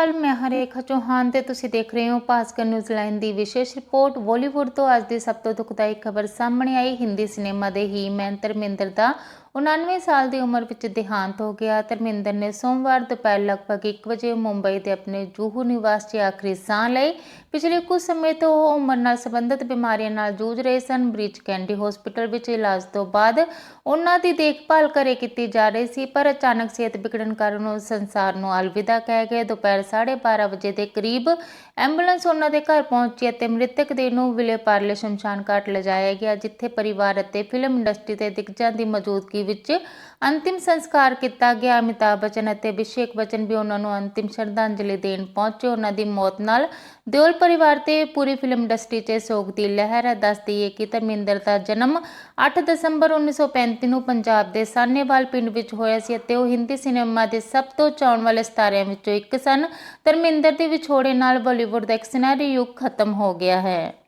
ਕੱਲ ਮੈਂ ਹਰੇਖਾ ਚੌਹਾਨ ਤੇ ਤੁਸੀਂ ਦੇਖ ਰਹੇ ਹੋ ਭਾਸਕਰ ਨਿਊਜ਼ੀਲੈਂਡ ਦੀ ਵਿਸ਼ੇਸ਼ ਰਿਪੋਰਟ। ਬਾਲੀਵੁੱਡ ਤੋਂ ਅੱਜ ਦੀ ਸਭ ਤੋਂ ਦੁਖਦਾਇਕ ਖਬਰ ਸਾਹਮਣੇ ਆਈ। ਹਿੰਦੀ ਸਿਨੇਮਾ ਦੇ ਹੀ ਮੈਨ ਧਰਮਿੰਦਰ ਦਾ 99 ਸਾਲ ਦੀ ਉਮਰ ਵਿੱਚ ਦੇਹਾਂਤ ਹੋ ਗਿਆ। ਧਰਮਿੰਦਰ ਨੇ ਸੋਮਵਾਰ ਦੁਪਹਿਰ ਲਗਭਗ 1 ਵਜੇ ਮੁੰਬਈ ਦੇ ਆਪਣੇ ਜੂਹੂ ਨਿਵਾਸ 'ਚ ਆਖਰੀ ਸਾਹ ਲਈ। ਪਿਛਲੇ ਕੁਝ ਸਮੇਂ ਤੋਂ ਉਹ ਉਮਰ ਨਾਲ ਸੰਬੰਧਿਤ ਬਿਮਾਰੀਆਂ ਨਾਲ ਜੂਝ ਰਹੇ ਸਨ। ਬ੍ਰਿਜ ਕੈਂਡੀ ਹਸਪੀਟਲ ਵਿੱਚ ਇਲਾਜ ਤੋਂ ਬਾਅਦ ਉਹਨਾਂ ਦੀ ਦੇਖਭਾਲ ਘਰੇ ਕੀਤੀ ਜਾ ਰਹੀ ਸੀ, ਪਰ ਅਚਾਨਕ ਸਿਹਤ ਵਿਗੜਨ ਕਾਰਨ ਉਹ ਸੰਸਾਰ ਨੂੰ ਅਲਵਿਦਾ ਕਹਿ ਗਏ। ਦੁਪਹਿਰ 12:30 ਵਜੇ ਦੇ ਕਰੀਬ ਐਂਬੂਲੈਂਸ ਉਹਨਾਂ ਦੇ ਘਰ ਪਹੁੰਚੀ ਅਤੇ ਮ੍ਰਿਤਕ ਦੇ ਨੂੰ ਵਿਲੇ ਪਾਰਲੇ ਸ਼ਮਸ਼ਾਨ ਘਾਟ ਲਿਜਾਇਆ ਗਿਆ, ਜਿੱਥੇ ਪਰਿਵਾਰ ਅਤੇ ਫਿਲਮ ਇੰਡਸਟਰੀ ਦੇ ਦਿਗਜਾਂ ਦੀ ਮੌਜੂਦਗੀ ਵਿੱਚ ਅੰਤਿਮ ਸੰਸਕਾਰ ਕੀਤਾ ਗਿਆ। ਅਮਿਤਾਭ ਬੱਚਨ ਅਤੇ ਅਭਿਸ਼ੇਕ ਬੱਚਨ ਵੀ ਉਹਨਾਂ ਨੂੰ ਅੰਤਿਮ ਸ਼ਰਧਾਂਜਲੀ ਦੇਣ ਪਹੁੰਚੇ। ਉਹਨਾਂ ਦੀ ਮੌਤ ਨਾਲ ਦਿਓਲ ਪਰਿਵਾਰ ਤੇ ਪੂਰੀ ਫਿਲਮ ਇੰਡਸਟਰੀ 'ਚ ਸੋਗ ਦੀ ਲਹਿਰ ਹੈ। ਦੱਸ ਦਈਏ ਕਿ ਧਰਮਿੰਦਰ ਦਾ ਜਨਮ 8 ਦਸੰਬਰ 1935 ਨੂੰ ਪੰਜਾਬ ਦੇ ਸਾਨੇਵਾਲ ਪਿੰਡ ਵਿੱਚ ਹੋਇਆ ਸੀ ਅਤੇ ਉਹ ਹਿੰਦੀ ਸਿਨੇਮਾ ਦੇ ਸਭ ਤੋਂ ਚਾਉਣ ਵਾਲੇ ਸਿਤਾਰਿਆਂ ਵਿੱਚੋਂ ਇੱਕ ਸਨ। ਧਰਮਿੰਦਰ ਦੇ ਵਿਛੋੜੇ ਨਾਲ ਬਾਲੀਵੁੱਡ ਦਾ ਇੱਕ ਸੁਨਹਿਰੀ ਯੁੱਗ ਖਤਮ ਹੋ ਗਿਆ ਹੈ।